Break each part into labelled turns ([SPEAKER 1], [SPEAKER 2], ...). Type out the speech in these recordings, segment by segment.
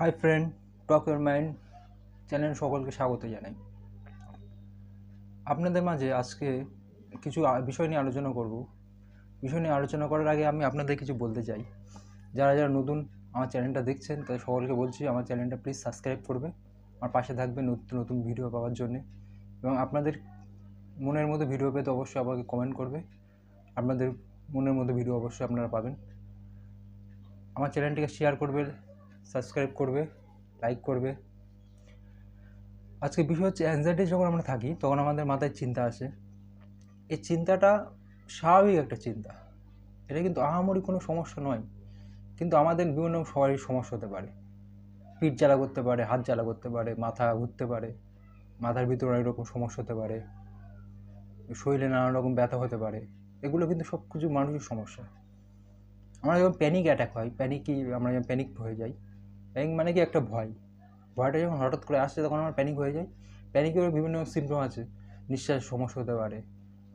[SPEAKER 1] Hi friend talk your mind channel সকলকে স্বাগত জানাই। আপনাদের মাঝে আজকে কিছু বিষয় নিয়ে আলোচনা করব। বিষয় নিয়ে আলোচনা করার আগে আমি আপনাদের কিছু বলতে চাই। যারা যারা নতুন আমার চ্যানেলটা দেখছেন, তাদের সকলকে বলছি আমার চ্যানেলটা প্লিজ সাবস্ক্রাইব করবে। আমার পাশে থাকবে নতুন নতুন ভিডিও পাওয়ার জন্য। এবং আপনাদের মনের মতো ভিডিও পেতে অবশ্যই আমাকে কমেন্ট করবে। আপনাদের মনের মতো ভিডিও অবশ্যই আপনারা পাবেন। আমার চ্যানেলটিকে শেয়ার করবে সাবস্ক্রাইব করবে লাইক করবে। আজকে বিষয় হচ্ছে অ্যাংজাইটি যখন আমরা থাকি, তখন আমাদের মাথায় চিন্তা আসে। এই চিন্তাটা স্বাভাবিক একটা চিন্তা। এটা কিন্তু আহামরি কোনো সমস্যা নয়, কিন্তু আমাদের বিভিন্ন সবারই সমস্যা হতে পারে। পিঠ জ্বালা করতে পারে, হাত জ্বালা করতে পারে, মাথা ঘুরতে পারে, মাথার ভিতরে অনেক রকম সমস্যা হতে পারে, শরীরে নানান রকম ব্যথা হতে পারে। এগুলো কিন্তু সব কিছু মানুষের সমস্যা। আমরা যখন প্যানিক অ্যাটাক হয় প্যানিকই আমরা যখন প্যানিক হয়ে যাই প্যানিক মানে কি? একটা ভয়। ভয়টা যখন হঠাৎ করে আসছে, তখন আমার প্যানিক হয়ে যায়। প্যানিকের বিভিন্ন সিমটম আছে। নিঃশ্বাস সমস্যা হতে পারে,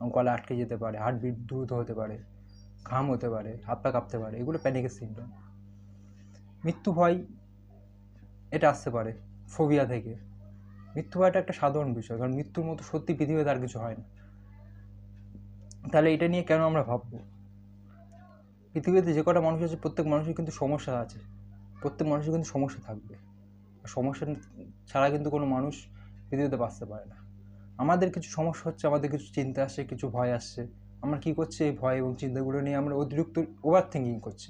[SPEAKER 1] গলা আটকে যেতে পারে হার্টবিট দ্রুত হতে পারে, ঘাম হতে পারে, হাত পা কাঁপতে পারে, এগুলো প্যানিকের সিমটম মৃত্যু ভয়, এটা আসতে পারে ফোবিয়া থেকে। মৃত্যু ভয়টা একটা সাধারণ বিষয়, কারণ মৃত্যুর মতো সত্যি পৃথিবীতে আর কিছু হয় না। তাহলে এটা নিয়ে কেন আমরা ভাববো? পৃথিবীতে যে কটা মানুষ আছে, প্রত্যেক মানুষের কিন্তু সমস্যা আছে। প্রত্যেক মানুষের কিন্তু সমস্যা থাকবে। সমস্যা ছাড়া কিন্তু কোনো মানুষ পৃথিবীতে বাঁচতে পারে না। আমাদের কিছু সমস্যা হচ্ছে, আমাদের কিছু চিন্তা আসছে কিছু ভয় আসছে আমরা কী করছি এই ভয় এবং চিন্তাগুলো নিয়ে আমরা অতিরিক্ত ওভার থিঙ্কিং করছি।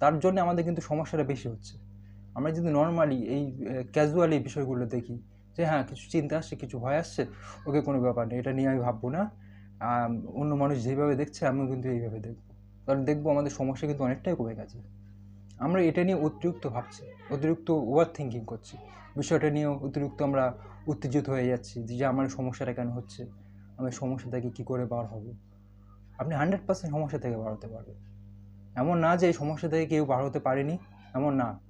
[SPEAKER 1] তার জন্য আমাদের কিন্তু সমস্যাটা বেশি হচ্ছে। আমরা যদি নর্মালি এই ক্যাজুয়ালি বিষয়গুলো দেখি যে হ্যাঁ কিছু চিন্তা আসছে কিছু ভয় আসছে ওকে কোনো ব্যাপার নেই, এটা নিয়ে আমি ভাববো না। অন্য মানুষ যেভাবে দেখছে, আমিও কিন্তু এইভাবে দেখব। কারণ দেখব আমাদের সমস্যা কিন্তু অনেকটাই কমে গেছে। আমরা এটা নিয়ে অতিরিক্ত ভাবছি অতিরিক্ত ওভার থিঙ্কিং করছি। বিষয়টা নিয়েও অতিরিক্ত আমরা উত্তেজিত হয়ে যাচ্ছি যে আমার সমস্যাটা কেন হচ্ছে? আমি সমস্যা থেকে কী করে বার হব? আপনি হান্ড্রেড পার্সেন্ট সমস্যা থেকে বার হতে পারবেন। এমন না যে এই সমস্যা থেকে কেউ বার হতে পারেনি, এমন না।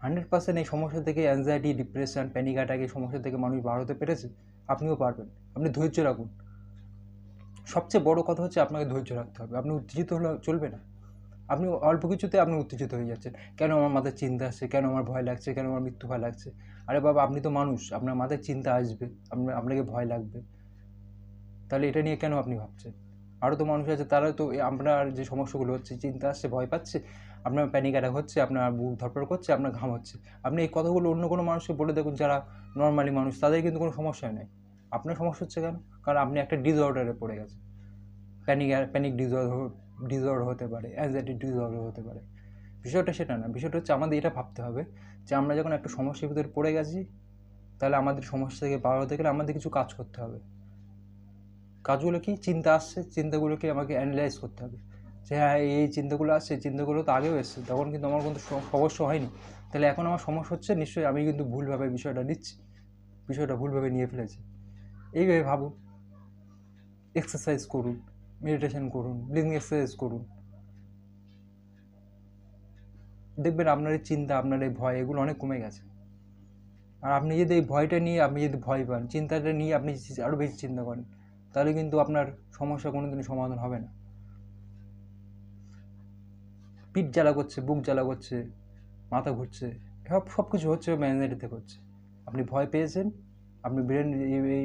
[SPEAKER 1] হান্ড্রেড পার্সেন্ট এই সমস্যা থেকে অ্যাংজাইটি ডিপ্রেশন প্যানিক অ্যাটাক এই সমস্যা থেকে মানুষ বার হতে পেরেছে, আপনিও পারবেন। আপনি ধৈর্য রাখুন। সবচেয়ে বড় কথা হচ্ছে আপনাকে ধৈর্য রাখতে হবে। আপনি উত্তেজিত হলে চলবে না। আপনি অল্প কিছুতে আপনি উত্তেজিত হয়ে যাচ্ছেন। কেন আমার মাথায় চিন্তা আসছে? কেন আমার ভয় লাগছে? কেন আমার মৃত্যু ভয় লাগছে? আরে বাবা, আপনি তো মানুষ। আপনার মাথায় চিন্তা আসবে। আপনার, আপনাকে ভয় লাগবে। তাহলে এটা নিয়ে কেন আপনি ভাবছেন? আরও তো মানুষ আছে, তারা তো আপনার যে সমস্যাগুলো হচ্ছে, চিন্তা আসছে, ভয় পাচ্ছে, আপনার প্যানিক অ্যাটাক হচ্ছে, আপনার বুক ধরপড় করছে, আপনার ঘাম হচ্ছে। আপনি এই কথাগুলো অন্য কোনো মানুষকে বলে দেখুন, যারা নর্মালি মানুষ, তাদের কিন্তু কোনো সমস্যা নেই। আপনার সমস্যা হচ্ছে কেন? কারণ আপনি একটা ডিসঅর্ডারে পড়ে গেছেন। প্যানিক প্যানিক ডিসঅর্ডার ডিসঅর্ডার হতে পারে অ্যাংজাইটি ডিসঅর্ডার হতে পারে। বিষয়টা সেটা না, বিষয়টা হচ্ছে আমাদের এটা ভাবতে হবে যে আমরা যখন একটা সমস্যার ভিতরে পড়ে গেছি, তাহলে আমাদের সমস্যা থেকে বার হতে গেলে আমাদের কিছু কাজ করতে হবে। কাজগুলো কি? চিন্তা আসছে, চিন্তাগুলোকে আমাকে অ্যানালাইজ করতে হবে। যে হ্যাঁ এই চিন্তাগুলো আসছে চিন্তাগুলো তো আগেও এসছে, তখন কিন্তু আমার কোনো স- সমস্যা হয়নি। তাহলে এখন আমার সমস্যা হচ্ছে, নিশ্চয়ই আমি কিন্তু ভুলভাবে বিষয়টা নিচ্ছি, বিষয়টা ভুলভাবে নিয়ে ফেলেছি। এইভাবে ভাবুন এক্সারসাইজ করুন। মেডিটেশন করুন ব্রিদিং এক্সারসাইজ করুন। দেখবেন আপনার এই চিন্তা, আপনার এই ভয়, এগুলো অনেক কমে গেছে। আর আপনি যদি এই ভয়টা নিয়ে, আপনি যদি ভয় পান, চিন্তাটা নিয়ে আপনি আরও বেশি চিন্তা করেন, তাহলে কিন্তু আপনার সমস্যা কোনো দিনই সমাধান হবে না। পিঠ জ্বালা করছে, বুক জ্বালা করছে, মাথা ঘুরছে, সব সব কিছু হচ্ছে ম্যানেজারি থেকে হচ্ছে। আপনি ভয় পেয়েছেন, আপনি ব্রেন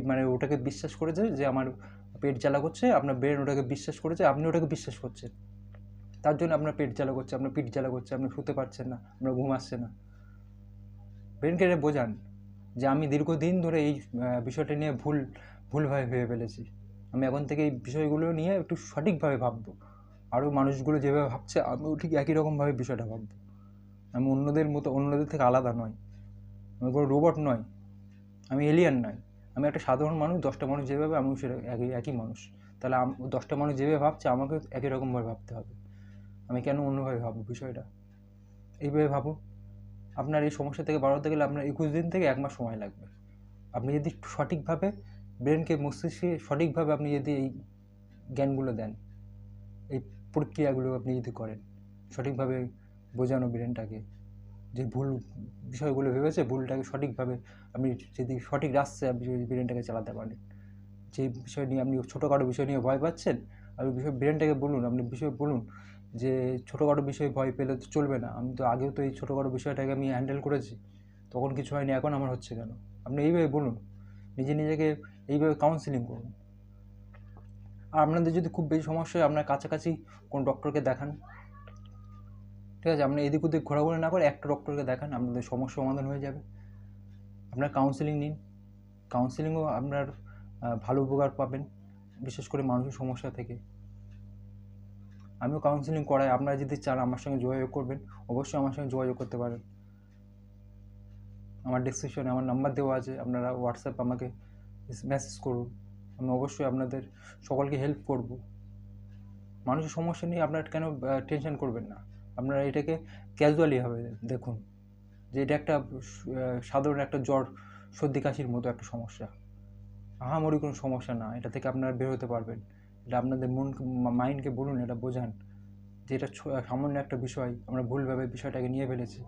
[SPEAKER 1] মানে ওটাকে বিশ্বাস করেছে যে আমার পেট জ্বালা করছে, আপনার ব্রেন ওটাকে বিশ্বাস করেছে, আপনি ওটাকে বিশ্বাস করছেন। তার জন্য আপনার পেট জ্বালা করছে, আপনার পিঠ জ্বালা করছে, আপনি শুতে পারছেন না, আপনার ঘুম আসছে না। ব্রেনকে এটা বোঝান যে আমি দীর্ঘদিন ধরে এই বিষয়টা নিয়ে ভুল, ভুলভাবে ভেবে ফেলেছি। আমি এখন থেকে এই বিষয়গুলো নিয়ে একটু সঠিকভাবে ভাববো। আরও মানুষগুলো যেভাবে ভাবছে, আমিও ঠিক একই রকমভাবে বিষয়টা ভাববো। আমি অন্যদের মতো, অন্যদের থেকে আলাদা নয়। আমি কোনো রোবট নয়। আমি এলিয়ান নয়। আমি একটা সাধারণ মানুষ, দশটা মানুষ যেভাবে, আমিও সেটা একই একই মানুষ। তাহলে দশটা মানুষ যেভাবে ভাবছে, আমাকে একই রকমভাবে ভাবতে হবে। আমি কেন অন্যভাবে ভাববো বিষয়টা? এইভাবে ভাবো আপনার এই সমস্যা থেকে বার হতে গেলে আপনার একুশ দিন থেকে এক মাস সময় লাগবে। আপনি যদি সঠিকভাবে, ব্রেনকে মস্তিষ্কে সঠিকভাবে আপনি যদি এই জ্ঞানগুলো দেন, এই প্রক্রিয়াগুলো আপনি যদি করেন, সঠিকভাবে বোঝানো ব্রেনটাকে যে ভুল বিষয়গুলো ভেবেছে, ভুলটাকে সঠিকভাবে আপনি যদি সঠিক রাস্তায় আপনি যদি ব্রেনটাকে চালাতে পারেন। যে বিষয় নিয়ে আপনি ছোটোখাটো বিষয় নিয়ে ভয় পাচ্ছেন, আপনি বিষয়, ব্রেনটাকে বলুন, আপনি বিষয় বলুন যে ছোটোখাটো বিষয়ে ভয় পেলে তো চলবে না। আমি তো আগেও তো এই ছোটোখাটো বিষয়টাকে আমি হ্যান্ডেল করেছি, তখন কিছু হয়নি, এখন আমার হচ্ছে কেন? আপনি এইভাবে বলুন, নিজে নিজেকে এইভাবে কাউন্সিলিং করুন। আর আপনাদের যদি খুব বেশি সমস্যা হয়, আপনার কাছাকাছি কোন ডক্টরকে দেখান। ঠিক আছে? আপনি এদিক ওদিক ঘোরাঘুরি না করে একটা ডক্টরকে দেখান, আপনাদের সমস্যা সমাধান হয়ে যাবে। আপনার কাউন্সিলিং নিন। কাউন্সিলিংও আপনার ভালো উপকার পাবেন, বিশেষ করে মানুষের সমস্যা থেকে। আমিও কাউন্সিলিং করাই, আপনারা যদি চান আমার সঙ্গে যোগাযোগ করবেন, অবশ্যই আমার সঙ্গে যোগাযোগ করতে পারেন। আমার ডিসক্রিপশনে আমার নাম্বার দেওয়া আছে, আপনারা হোয়াটসঅ্যাপ আমাকে মেসেজ করুন। আমি অবশ্যই আপনাদের সকলকে হেল্প করব। মানুষের সমস্যা নিয়ে আপনারা কেন টেনশন করবেন না। আপনারা এটাকে ক্যাজুয়ালি হবে দেখুন যে এটা একটা সাধারণ একটা জ্বর, সর্দি, কাশির মতো একটা সমস্যা। আহামরি কোনো সমস্যা না, এটা থেকে আপনারা বের হতে পারবেন। এটা আপনাদের মন, মাইন্ডকে বলুন, এটা বোঝান যে এটা সামান্য একটা বিষয়, আমরা ভুলভাবে বিষয়টাকে নিয়ে ফেলেছি।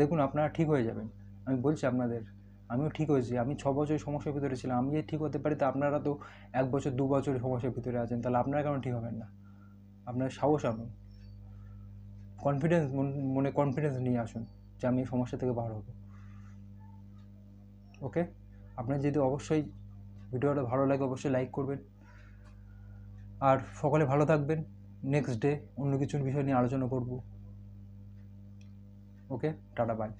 [SPEAKER 1] দেখুন, আপনারা ঠিক হয়ে যাবেন। আমি বলছি আপনাদের, আমিও ঠিক হয়েছি। আমি ছ বছরের সমস্যার ভিতরে ছিলাম, আমি যদি ঠিক হতে পারি, তা আপনারা তো এক বছর, দু বছরের সমস্যার ভিতরে আছেন, তাহলে আপনারা কেন ঠিক হবেন না? আপনার সাহস আনুন কনফিডেন্স মনে কনফিডেন্স নিয়ে আসুন যে আমি সমস্যা থেকে বার হব। ওকে আপনার যদি অবশ্যই ভিডিওটা ভালো লাগে অবশ্যই লাইক করবেন। আর সকলে ভালো থাকবেন। নেক্সট ডে অন্য কিছুর বিষয় নিয়ে আলোচনা করব। ওকে টাটা বাই